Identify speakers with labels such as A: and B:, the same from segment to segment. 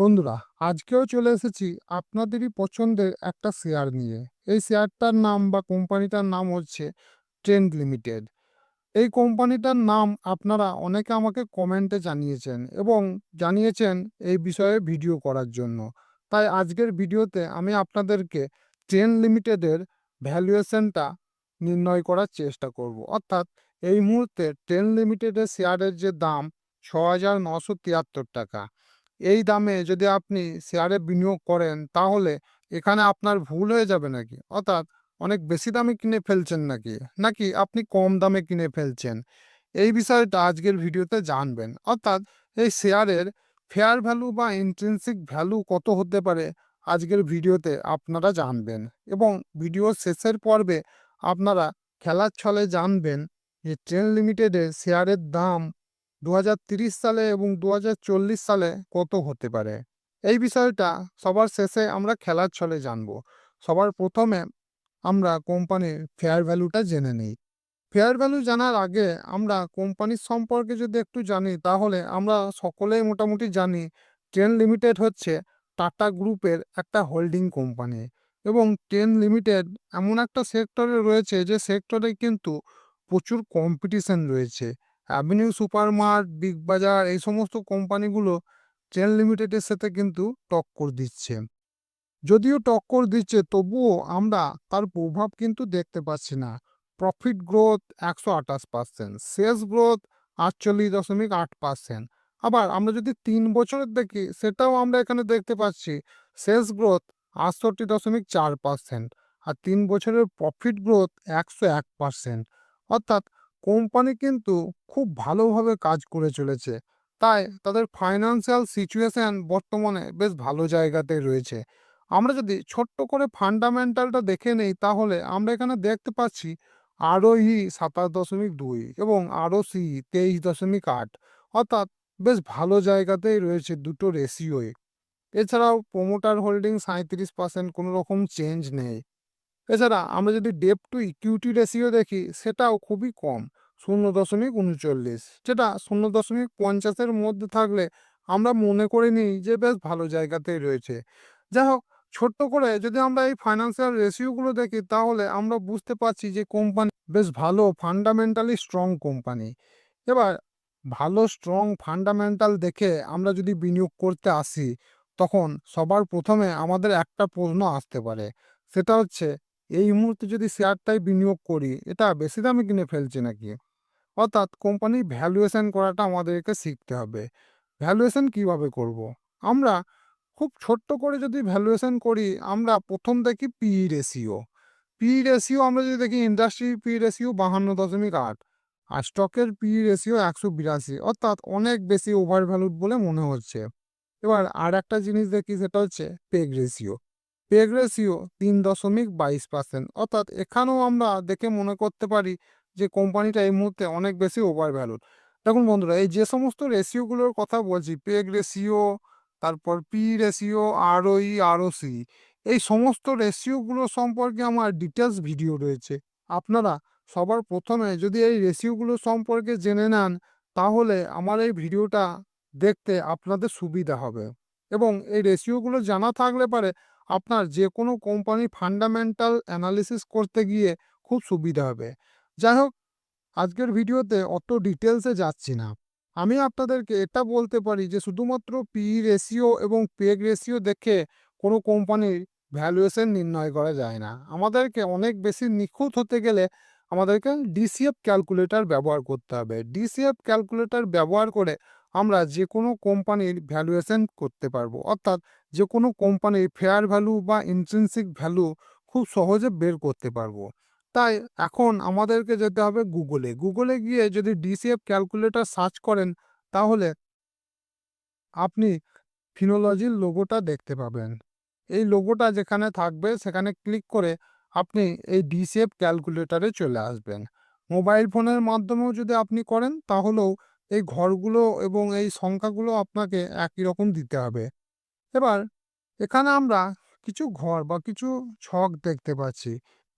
A: বন্ধুরা, আজকেও চলে এসেছি আপনাদেরই পছন্দের একটা শেয়ার নিয়ে। এই শেয়ারটার নাম বা কোম্পানিটার নাম হচ্ছে ট্রেন্ড লিমিটেড। এই কোম্পানিটার নাম আপনারা অনেকে আমাকে কমেন্টে জানিয়েছেন এবং জানিয়েছেন এই বিষয়ে ভিডিও করার জন্য। তাই আজকের ভিডিওতে আমি আপনাদেরকে ট্রেন্ড লিমিটেডের ভ্যালুয়েশনটা নির্ণয় করার চেষ্টা করব। অর্থাৎ এই মুহূর্তে ট্রেন্ড লিমিটেডের শেয়ারের যে দাম ছ টাকা। এই দামে যদি আপনি শেয়ারে বিনিয়োগ করেন, তাহলে এখানে আপনার ভুল হয়ে যাবে নাকি? অর্থাৎ অনেক বেশি দামে কিনে ফেলছেন নাকি? নাকি আপনি কম দামে কিনে ফেলছেন? এই বিষয়টা আজকের ভিডিওতে জানবেন। অর্থাৎ এই শেয়ারের ফেয়ার ভ্যালু বা ইন্ট্রেন্সিক ভ্যালু কত হতে পারে আজকের ভিডিওতে আপনারা জানবেন। এবং ভিডিও শেষের পর্বে আপনারা খেলার ছলে জানবেন যে ট্রেন লিমিটেডের শেয়ারের দাম দু সালে এবং দু হাজার চল্লিশ সালে কত হতে পারে? এই বিষয়টা সবার শেষে আমরা খেলার ছলে জানব। সবার প্রথমে আমরা কোম্পানির ফেয়ার ভ্যালুটা জেনে নিই। ফেয়ার ভ্যালু জানার আগে আমরা কোম্পানির সম্পর্কে যদি একটু জানি, তাহলে আমরা সকলেই মোটামুটি জানি ট্রেন লিমিটেড হচ্ছে টাটা গ্রুপের একটা হোল্ডিং কোম্পানি এবং ট্রেন লিমিটেড এমন একটা সেক্টরে রয়েছে, যে সেক্টরে কিন্তু প্রচুর কম্পিটিশন রয়েছে। অ্যাভিনিউ সুপারমার্ট বিগ বাজার এই সমস্ত কোম্পানিগুলো ট্রেন লিমিটেডের সাথে কিন্তু টক্কর দিচ্ছে। যদিও টক্কর দিচ্ছে, তবুও আমরা তার প্রভাব কিন্তু দেখতে পাচ্ছি না। প্রফিট গ্রোথ একশো আঠাশ পার্সেন্ট সেলস গ্রোথ আটচল্লিশ দশমিক আট পার্সেন্ট আবার আমরা যদি তিন বছরের দেখি, সেটাও আমরা এখানে দেখতে পাচ্ছি সেলস গ্রোথ আটষট্টি দশমিক চার পার্সেন্ট আর তিন বছরের প্রফিট গ্রোথ একশো এক পার্সেন্ট অর্থাৎ কোম্পানি কিন্তু খুব ভালোভাবে কাজ করে চলেছে। তাই তাদের ফাইন্যান্সিয়াল সিচুয়েশন বর্তমানে বেশ ভালো জায়গাতে রয়েছে। আমরা যদি ছোট্ট করে ফান্ডামেন্টালটা দেখে নেই, তাহলে আমরা এখানে দেখতে পাচ্ছি আরোই সাতাশ দশমিক দুই এবং আরও সি তেইশ দশমিক আট। অর্থাৎ বেশ ভালো জায়গাতেই রয়েছে দুটো রেশিওয়ে এছাড়াও প্রোমোটার হোল্ডিং সাঁত্রিশ পার্সেন্ট কোনো রকম চেঞ্জ নেই। এছাড়া আমরা যদি ডেপ টু ইকুইটি রেশিও দেখি, সেটাও খুবই কম, শূন্য দশমিক উনচল্লিশ। যেটা শূন্য দশমিক পঞ্চাশের মধ্যে থাকলে আমরা মনে করে নিই যে বেশ ভালো জায়গাতেই রয়েছে। যাই হোক, ছোট্ট করে যদি আমরা এই ফাইন্যান্সিয়াল রেশিওগুলো দেখি, তাহলে আমরা বুঝতে পারছি যে কোম্পানি বেশ ভালো ফান্ডামেন্টালি স্ট্রং কোম্পানি এবার ভালো স্ট্রং ফান্ডামেন্টাল দেখে আমরা যদি বিনিয়োগ করতে আসি, তখন সবার প্রথমে আমাদের একটা প্রশ্ন আসতে পারে। সেটা হচ্ছে এই মুহূর্তে যদি শেয়ারটাই বিনিয়োগ করি, এটা বেশি দামে কিনে ফেলছে নাকি? অর্থাৎ কোম্পানির ভ্যালুয়েশন করাটা আমাদেরকে শিখতে হবে। ভ্যালুয়েশন কীভাবে করব। আমরা খুব ছোট্ট করে যদি ভ্যালুয়েশন করি, আমরা প্রথম দেখি পি রেশিও পি রেশিও আমরা যদি দেখি ইন্ডাস্ট্রি পি রেশিও বাহান্ন দশমিক আট, আর স্টকের পি রেশিও একশো বিরাশি, অর্থাৎ অনেক বেশি ওভার ভ্যালুড বলে মনে হচ্ছে। এবার আর একটা জিনিস দেখি, সেটা হচ্ছে পেগ রেশিও পেগ রেশিও তিন দশমিক বাইশ পার্সেন্ট অর্থাৎ এখানেও আমরা দেখে মনে করতে পারি যে কোম্পানিটা এই মুহূর্তে অনেক বেশি ওভার ভ্যালুড দেখুন বন্ধুরা, এই যে সমস্ত রেশিওগুলোর কথা বলছি পেগ রেশিও তারপর পি রেশিও আরওই আরওসি এই সমস্ত রেশিওগুলো সম্পর্কে আমার ডিটেলস ভিডিও রয়েছে। আপনারা সবার প্রথমে যদি এই রেশিওগুলো সম্পর্কে জেনে নেন, তাহলে আমার এই ভিডিওটা দেখতে আপনাদের সুবিধা হবে। এবং এই রেশিওগুলো জানা থাকলে পারে আপনার যে কোনো কোম্পানি ফান্ডামেন্টাল অ্যানালিসিস করতে গিয়ে খুব সুবিধা হবে। যাই হোক, আজকের ভিডিওতে অত ডিটেলসে যাচ্ছি না। আমি আপনাদেরকে এটা বলতে পারি যে শুধুমাত্র পি রেশিও এবং পেগ রেশিও দেখে কোনো কোম্পানির ভ্যালুয়েশন নির্ণয় করা যায় না। আমাদেরকে অনেক বেশি নিখুঁত হতে গেলে আমাদেরকে ডিসিএফ ক্যালকুলেটর ব্যবহার করতে হবে। ডিসিএফ ক্যালকুলেটর ব্যবহার করে আমরা যে কোনো কোম্পানির ভ্যালুয়েশন করতে পারব। অর্থাৎ যে কোনো কোম্পানির ফেয়ার ভ্যালু বা ইন্ট্রেন্সিক ভ্যালু খুব সহজে বের করতে পারব। তাই এখন আমাদেরকে যেতে হবে গুগলে গুগলে গিয়ে যদি ডিসিএফ ক্যালকুলেটর সার্চ করেন, তাহলে আপনি ফিনোলজির লোগোটা দেখতে পাবেন। এই লোগোটা যেখানে থাকবে, সেখানে ক্লিক করে আপনি এই ডিসিএফ ক্যালকুলেটরে চলে আসবেন। মোবাইল ফোনের মাধ্যমেও যদি আপনি করেন, তাহলেও এই ঘরগুলো এবং এই সংখ্যাগুলো আপনাকে একই রকম দিতে হবে। এবার এখানে আমরা কিছু ঘর বা কিছু ছক দেখতে পাচ্ছি,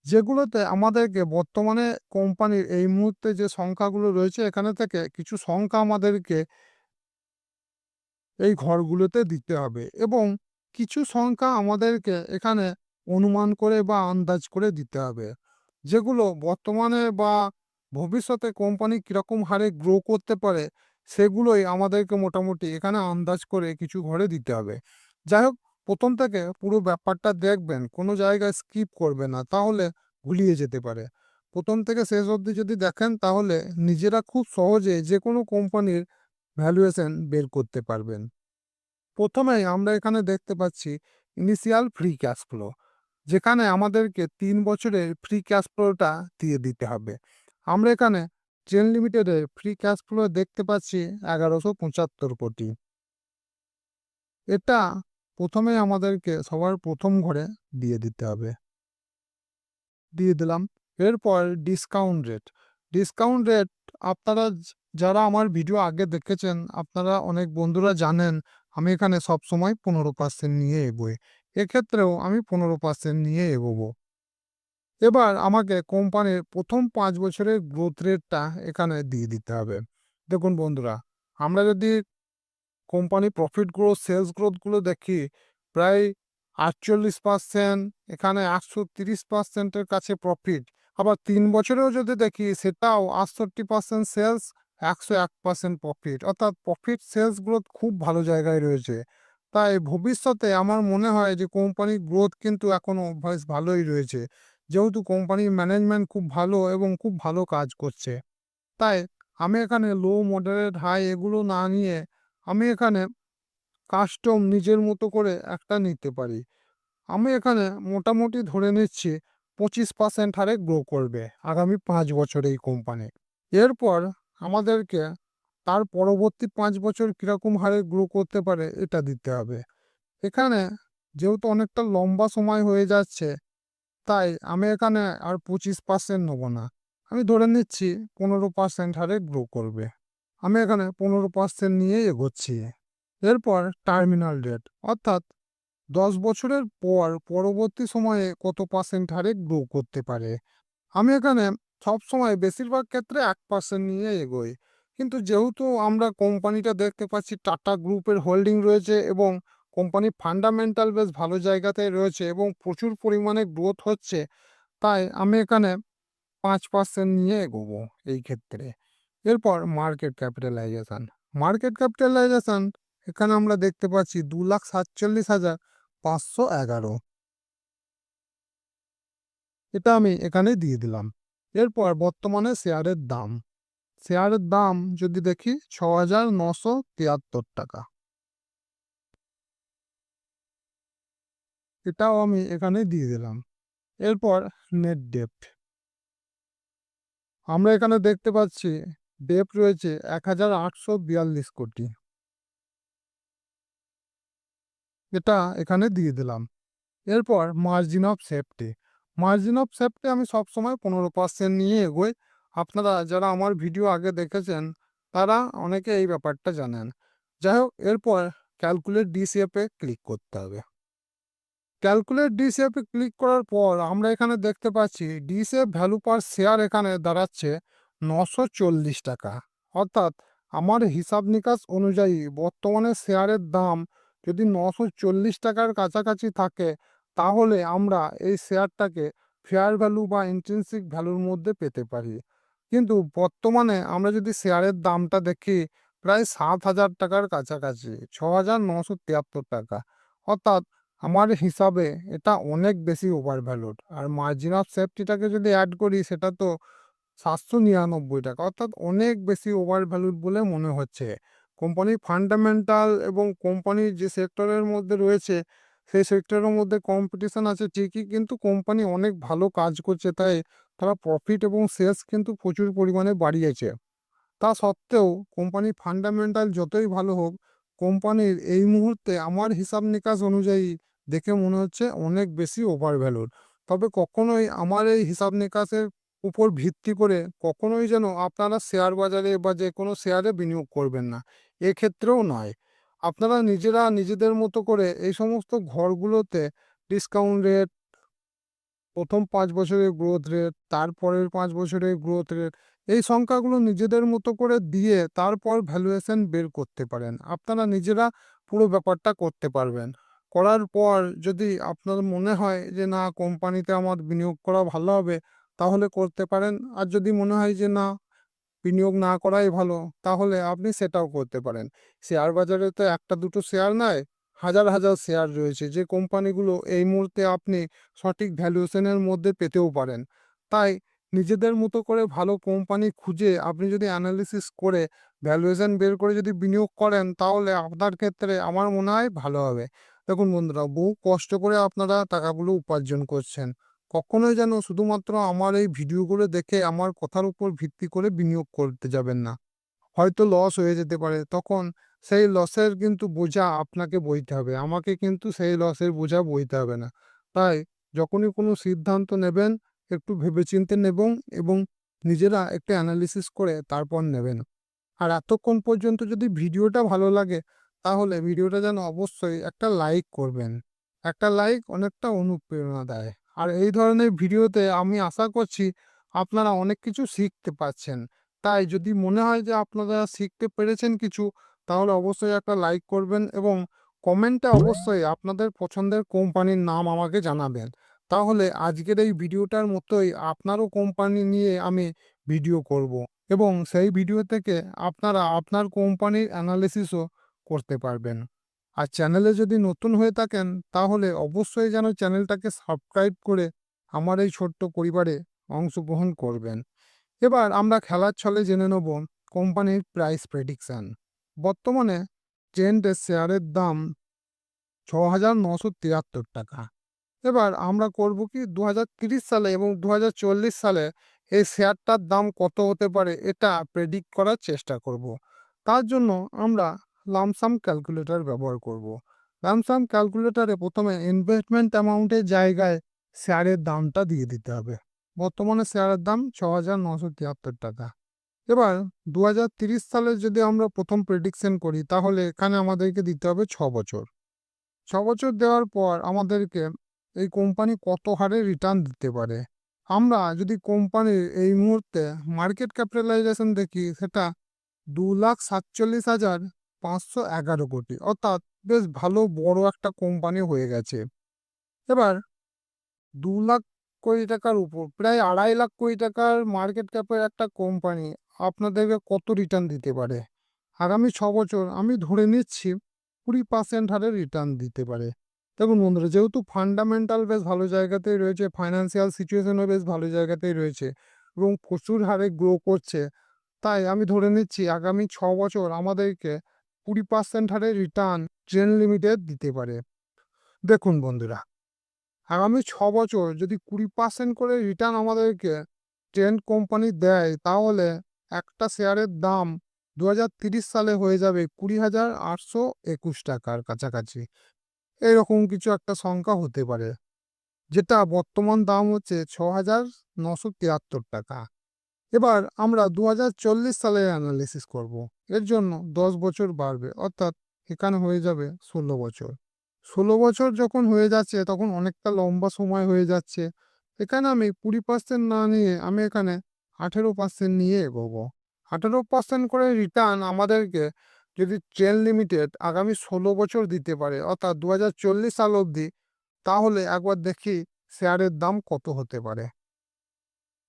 A: যেগুলোতে আমাদেরকে বর্তমানে কোম্পানির এই মুহূর্তে যে সংখ্যাগুলো রয়েছে, এখানে থেকে কিছু সংখ্যা আমাদেরকে এই ঘরগুলোতে দিতে হবে এবং কিছু সংখ্যা আমাদেরকে এখানে অনুমান করে বা আন্দাজ করে দিতে হবে, যেগুলো বর্তমানে বা ভবিষ্যতে কোম্পানি কীরকম হারে গ্রো করতে পারে, সেগুলোই আমাদেরকে মোটামুটি এখানে আন্দাজ করে কিছু ঘরে দিতে হবে। যাই হোক প্রথম থেকে পুরো ব্যাপারটা দেখবেন, কোনো জায়গায় স্কিপ করবে না, তাহলে গুলিয়ে যেতে পারে। প্রথম থেকে শেষ অবধি যদি দেখেন, তাহলে নিজেরা খুব সহজে যে কোনো কোম্পানির ভ্যালুয়েশন বের করতে পারবেন। প্রথমেই আমরা এখানে দেখতে পাচ্ছি ইনিশিয়াল ফ্রি ক্যাশ ফ্লো যেখানে আমাদেরকে তিন বছরের ফ্রি ক্যাশ ফ্লোটা দিয়ে দিতে হবে। আমরা এখানে ট্রেন লিমিটেডের ফ্রি ক্যাশ ফ্লো দেখতে পাচ্ছি এগারোশো পঁচাত্তর কোটি। এটা প্রথমে আমাদেরকে সবার প্রথম ঘরে দিয়ে দিতে হবে। দিয়ে দিলাম। এরপর ডিসকাউন্ট রেট ডিসকাউন্ট রেট আপনারা যারা আমার ভিডিও আগে দেখেছেন, আপনারা অনেক বন্ধুরা জানেন, আমি এখানে সবসময় পনেরো পার্সেন্ট নিয়ে এগোই। এক্ষেত্রেও আমি পনেরো পার্সেন্ট নিয়ে এগোবো। এবার আমাকে কোম্পানির প্রথম পাঁচ বছরের গ্রোথ রেটটা এখানে দিয়ে দিতে হবে। দেখুন বন্ধুরা, আমরা যদি কোম্পানি প্রফিট গ্রোথ সেলস গ্রোথগুলো দেখি, প্রায় আটচল্লিশ পার্সেন্ট এখানে একশো তিরিশ পার্সেন্টের কাছে প্রফিট আবার তিন বছরেও যদি দেখি, সেটাও আটষট্টি পার্সেন্ট সেলস একশো এক পার্সেন্ট প্রফিট অর্থাৎ প্রফিট সেলস গ্রোথ খুব ভালো জায়গায় রয়েছে। তাই ভবিষ্যতে আমার মনে হয় যে কোম্পানির গ্রোথ কিন্তু এখনও বেশ ভালোই রয়েছে। যেহেতু কোম্পানির ম্যানেজমেন্ট খুব ভালো এবং খুব ভালো কাজ করছে। তাই আমি এখানে লো, মডারেট, হাই এগুলো না নিয়ে আমি এখানে কাস্টম নিজের মতো করে একটা নিতে পারি। আমি এখানে মোটামুটি ধরে নিচ্ছি পঁচিশ পার্সেন্ট হারে গ্রো করবে আগামী পাঁচ বছরে এই কোম্পানি। এরপর আমাদেরকে তার পরবর্তী পাঁচ বছর কীরকম হারে গ্রো করতে পারে এটা দিতে হবে। এখানে যেহেতু অনেকটা লম্বা সময় হয়ে যাচ্ছে তাই আমি এখানে আর পঁচিশ পার্সেন্ট নেব না। আমি ধরে নিচ্ছি পনেরো পার্সেন্ট হারে গ্রো করবে। আমি এখানে পনেরো পার্সেন্ট নিয়ে এগোচ্ছি। এরপর টার্মিনাল রেট অর্থাৎ দশ বছরের পর পরবর্তী সময়ে কত পার্সেন্ট হারে গ্রো করতে পারে। আমি এখানে সব সময় বেশিরভাগ ক্ষেত্রে এক পার্সেন্ট নিয়ে এগোই। কিন্তু যেহেতু আমরা কোম্পানিটা দেখতে পাচ্ছি টাটা গ্রুপের হোল্ডিং রয়েছে এবং কোম্পানির ফান্ডামেন্টাল বেশ ভালো জায়গাতে রয়েছে এবং প্রচুর পরিমাণে গ্রোথ হচ্ছে। তাই আমি এখানে পাঁচ পার্সেন্ট নিয়ে এগোবো এই ক্ষেত্রে। এরপর মার্কেট ক্যাপিটালাইজেশন মার্কেট ক্যাপিটালাইজেশন এখানে আমরা দেখতে পাচ্ছি দু লাখ সাতচল্লিশ হাজার পাঁচশো এগারো। এটা আমি এখানে দিয়ে দিলাম। এরপর বর্তমানে শেয়ারের দাম। শেয়ারের দাম যদি দেখি ছ হাজার নশো তিয়াত্তর টাকা। এটাও আমি এখানে দিয়ে দিলাম। এরপর নেট ডেপ্ট আমরা এখানে দেখতে পাচ্ছি ডেপ্ট রয়েছে এক হাজার আটশো বিয়াল্লিশ কোটি। এটা এখানে দিয়ে দিলাম। এরপর margin of safety margin of safety আমি সবসময় পনেরো পার্সেন্ট নিয়ে এগোই। আপনারা যারা আমার ভিডিও আগে দেখেছেন, তারা অনেকে এই ব্যাপারটা জানেন। যাই হোক, এরপর ক্যালকুলেট ডিসিএফে ক্লিক করতে হবে। ক্যালকুলেট ডিসিএফে ক্লিক করার পর আমরা এখানে দেখতে পাচ্ছি ডিসিএফ ভ্যালু পার শেয়ার এখানে দাঁড়াচ্ছে নশো চল্লিশ টাকা। অর্থাৎ আমার হিসাব নিকাশ অনুযায়ী বর্তমানে শেয়ারের দাম যদি নশো চল্লিশ টাকার কাছাকাছি থাকে, তাহলে আমরা এই শেয়ারটাকে ফেয়ার ভ্যালু বা ইন্ট্রিনসিক ভ্যালুর মধ্যে পেতে পারি। কিন্তু বর্তমানে আমরা যদি শেয়ারের দামটা দেখি, প্রায় সাত হাজার টাকার কাছাকাছি ছ হাজার নশো তিয়াত্তর টাকা। অর্থাৎ আমার হিসাবে এটা অনেক বেশি ওভার ভ্যালুড আর মার্জিন অফ সেফটিটাকে যদি অ্যাড করি, সেটা তো সাতশো নিরানব্বই টাকা। অর্থাৎ অনেক বেশি ওভার ভ্যালুড বলে মনে হচ্ছে। কোম্পানির ফান্ডামেন্টাল এবং কোম্পানির যে সেক্টরের মধ্যে রয়েছে, সেই সেক্টরের মধ্যে কম্পিটিশান আছে ঠিকই, কিন্তু কোম্পানি অনেক ভালো কাজ করছে, তাই তারা প্রফিট এবং সেলস কিন্তু প্রচুর পরিমাণে বাড়িয়েছে। তা সত্ত্বেও কোম্পানির ফান্ডামেন্টাল যতই ভালো হোক কোম্পানির এই মুহূর্তে আমার হিসাব নিকাশ অনুযায়ী দেখে মনে হচ্ছে অনেক বেশি ওভার ভ্যালুড তবে কখনোই আমার এই হিসাব নিকাশের উপর ভিত্তি করে কখনোই যেন আপনারা শেয়ার বাজারে বা যে কোনো শেয়ারে বিনিয়োগ করবেন না। এক্ষেত্রেও নয়। আপনারা নিজেরা নিজেদের মতো করে এই সমস্ত ঘরগুলোতে ডিসকাউন্ট রেট প্রথম পাঁচ বছরের গ্রোথ রেট তারপরের পাঁচ বছরের গ্রোথ রেট এই সংখ্যাগুলো নিজেদের মতো করে দিয়ে তারপর ভ্যালুয়েশন বের করতে পারেন। আপনারা নিজেরা পুরো ব্যাপারটা করতে পারবেন। করার পর যদি আপনার মনে হয় যে, না, কোম্পানিতে আমার বিনিয়োগ করা ভালো হবে, তাহলে করতে পারেন। আর যদি মনে হয় যে, না, বিনিয়োগ না করাই ভালো, তাহলে আপনি সেটাও করতে পারেন। শেয়ার বাজারে তো একটা, দুটো শেয়ার নয় হাজার হাজার শেয়ার রয়েছে। যে, কোম্পানিগুলো এই মুহূর্তে আপনি সঠিক ভ্যালুয়েশনের মধ্যে পেতেও পারেন। তাই নিজেদের মতো করে ভালো কোম্পানি খুঁজে আপনি যদি অ্যানালিসিস করে ভ্যালুয়েশন বের করে যদি বিনিয়োগ করেন, তাহলে আপনার ক্ষেত্রে আমার মনে হয় ভালো হবে। দেখুন বন্ধুরা, বহু কষ্ট করে আপনারা টাকাগুলো উপার্জন করছেন। কখনোই যেন শুধুমাত্র আমার এই ভিডিওগুলো দেখে আমার কথার উপর ভিত্তি করে বিনিয়োগ করতে যাবেন না। হয়তো লস হয়ে যেতে পারে, তখন সেই লসের কিন্তু বোঝা আপনাকে বইতে হবে। আমাকে কিন্তু সেই লসের বোঝা বইতে হবে না। তাই যখনই কোনো সিদ্ধান্ত নেবেন, একটু ভেবেচিন্তে নেবেন এবং নিজেরা একটা অ্যানালিসিস করে তারপর নেবেন। আর এতক্ষণ পর্যন্ত যদি ভিডিওটা ভালো লাগে তাহলে ভিডিওটা যেন অবশ্যই একটা লাইক করবেন। একটা লাইক অনেকটা অনুপ্রেরণা দেয়। আর এই ধরনের ভিডিওতে আমি আশা করছি আপনারা অনেক কিছু শিখতে পাচ্ছেন তাই যদি মনে হয় যে আপনারা শিখতে পেরেছেন কিছু, তাহলে অবশ্যই একটা লাইক করবেন এবং কমেন্টে অবশ্যই আপনাদের পছন্দের কোম্পানির নাম আমাকে জানাবেন। তাহলে আজকের এই ভিডিওটার মতোই আপনারও কোম্পানি নিয়ে আমি ভিডিও করব এবং সেই ভিডিও থেকে আপনারা আপনার কোম্পানির অ্যানালিসিসও করতে পারবেন। আর চ্যানেলে যদি নতুন হয়ে থাকেন, তাহলে অবশ্যই যেন চ্যানেলটাকে সাবস্ক্রাইব করে আমার এই ছোট্ট পরিবারে অংশগ্রহণ করবেন। এবার আমরা খেলার ছলে জেনে নেব কোম্পানির প্রাইস প্রেডিকশান বর্তমানে ট্রেন্ডের শেয়ারের দাম ছ হাজার নশো তিয়াত্তর টাকা। এবার আমরা করব কি দু সালে এবং দু হাজার চল্লিশ সালে এই শেয়ারটার দাম কত হতে পারে এটা প্রেডিক্ট করার চেষ্টা করব। তার জন্য আমরা লামসাম ক্যালকুলেটর ব্যবহার করব। লামসাম ক্যালকুলেটরে প্রথমে ইনভেস্টমেন্ট অ্যামাউন্টের জায়গায় শেয়ারের দামটা দিয়ে দিতে হবে। বর্তমানে শেয়ারের দাম ছ হাজার নশো তিয়াত্তর টাকা। এবার দু সালে যদি আমরা প্রথম প্রেডিকশন করি, তাহলে এখানে আমাদেরকে দিতে হবে ছ বছর। ছ বছর দেওয়ার পর আমাদেরকে এই কোম্পানি কত হারে রিটার্ন দিতে পারে? আমরা যদি কোম্পানির এই মুহূর্তে মার্কেট ক্যাপিটালাইজেশন দেখি, সেটা দু লাখ সাতচল্লিশ হাজার পাঁচশো এগারো কোটি। অর্থাৎ বেশ ভালো বড় একটা কোম্পানি হয়ে গেছে। এবার দু লাখ কোটি টাকার উপর, প্রায় আড়াই লাখ কোটি টাকার মার্কেট ক্যাপের একটা কোম্পানি আপনাদেরকে কত রিটার্ন দিতে পারে? আগামী ছ বছর আমি ধরে নিচ্ছি কুড়ি পার্সেন্ট হারে রিটার্ন দিতে পারে। দেখুন বন্ধুরা, যেহেতু ফান্ডামেন্টাল বেশ ভালো জায়গাতেই রয়েছে ফাইন্যান্সিয়াল সিচুয়েশনও বেশ ভালো জায়গাতেই রয়েছে এবং প্রচুর হারে গ্রো করছে, তাই আমি ধরে নিচ্ছি আগামী ছ বছর আমাদেরকে কুড়ি পার্সেন্ট হারে রিটার্ন ট্রেন লিমিটেড দিতে পারে। দেখুন বন্ধুরা, আগামী ছ বছর যদি কুড়ি পার্সেন্ট করে রিটার্ন আমাদেরকে ট্রেন কোম্পানি দেয়, তাহলে একটা শেয়ারের দাম দু সালে হয়ে যাবে কুড়ি হাজার আটশো একুশ টাকার কাছাকাছি। এরকম কিছু একটা সংখ্যা হতে পারে, যেটা বর্তমান দাম হচ্ছে ছ হাজার নশো তিয়াত্তর টাকা। এবার আমরা দু সালের অ্যানালিসিস করব। এর জন্য দশ বছর বাড়বে। অর্থাৎ এখানে হয়ে যাবে ষোলো বছর। ষোলো বছর যখন হয়ে যাচ্ছে, তখন অনেকটা লম্বা সময় হয়ে যাচ্ছে। এখানে আমি কুড়ি পার্সেন্ট না নিয়ে আমি এখানে আঠেরো পার্সেন্ট নিয়ে এগোবো। আঠেরো পার্সেন্ট করে রিটার্ন আমাদেরকে যদি ট্রেন লিমিটেড আগামী ষোলো বছর দিতে পারে, অর্থাৎ দু হাজার চল্লিশ সাল অবধি, তাহলে একবার দেখি শেয়ারের দাম কত হতে পারে।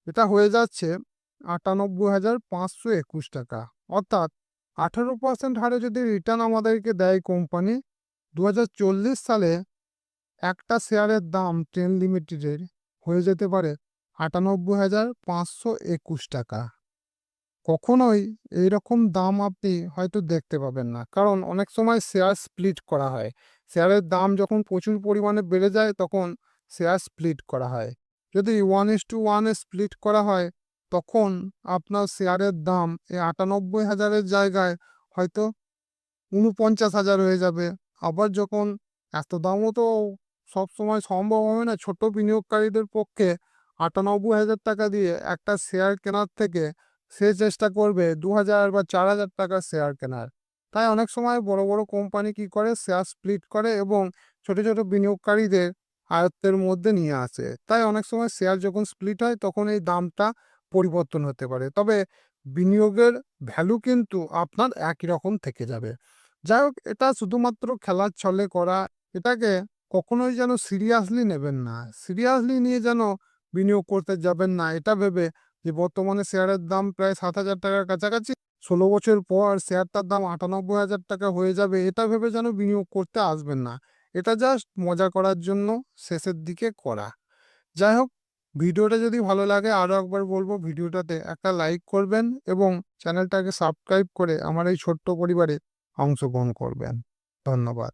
A: এটা হয়ে যাচ্ছে আটানব্বই হাজার পাঁচশো একুশ টাকা। অর্থাৎ আঠেরো পার্সেন্ট হারে যদি রিটার্ন আমাদেরকে দেয় কোম্পানি দু হাজার চল্লিশ সালে একটা শেয়ারের দাম ট্রেন লিমিটেডের হয়ে যেতে পারে আটানব্বই হাজার পাঁচশো একুশ টাকা। কখনোই এইরকম দাম আপনি হয়তো দেখতে পাবেন না। কারণ অনেক সময় শেয়ার স্প্লিট করা হয়। শেয়ারের দাম যখন প্রচুর পরিমাণে বেড়ে যায়, তখন শেয়ার স্প্লিট করা হয়। যদি ওয়ান ইস টু ওয়ানে স্প্লিট করা হয় তখন আপনার শেয়ারের দাম এই আটানব্বই হাজারের জায়গায় হয়তো উনপঞ্চাশ হাজার হয়ে যাবে। আবার যখন এত দামও তো সবসময় সম্ভব হবে না ছোট বিনিয়োগকারীদের পক্ষে আটানব্বই হাজার টাকা দিয়ে একটা শেয়ার কেনার থেকে সে চেষ্টা করবে দু হাজার বা চার হাজার টাকার শেয়ার কেনার। তাই অনেক সময় বড় বড় কোম্পানি কি করে? শেয়ার স্প্লিট করে এবং ছোট ছোট বিনিয়োগকারীদের আয়ত্তের মধ্যে নিয়ে আসে। তাই অনেক সময় শেয়ার যখন স্প্লিট হয়, তখন এই দামটা পরিবর্তন হতে পারে। তবে বিনিয়োগের ভ্যালু কিন্তু আপনার একই রকম থেকে যাবে। যাই হোক এটা শুধুমাত্র খেলার ছলে করা, এটাকে কখনোই যেন সিরিয়াসলি নেবেন না। সিরিয়াসলি নিয়ে যেন বিনিয়োগ করতে যাবেন না। এটা ভেবে যে বর্তমানে শেয়ারের দাম প্রায় সাত হাজার টাকার কাছাকাছি, ষোলো বছর পর শেয়ারটার দাম আটানব্বই হাজার টাকা হয়ে যাবে, এটা ভেবে যেন বিনিয়োগ করতে আসবেন না। এটা জাস্ট মজা করার জন্য শেষের দিকে করা। যাই হোক ভিডিওটা যদি ভালো লাগে আরও একবার বলব ভিডিওটাতে একটা লাইক করবেন এবং চ্যানেলটাকে সাবস্ক্রাইব করে আমার এই ছোট্ট পরিবারে অংশগ্রহণ করবেন। ধন্যবাদ।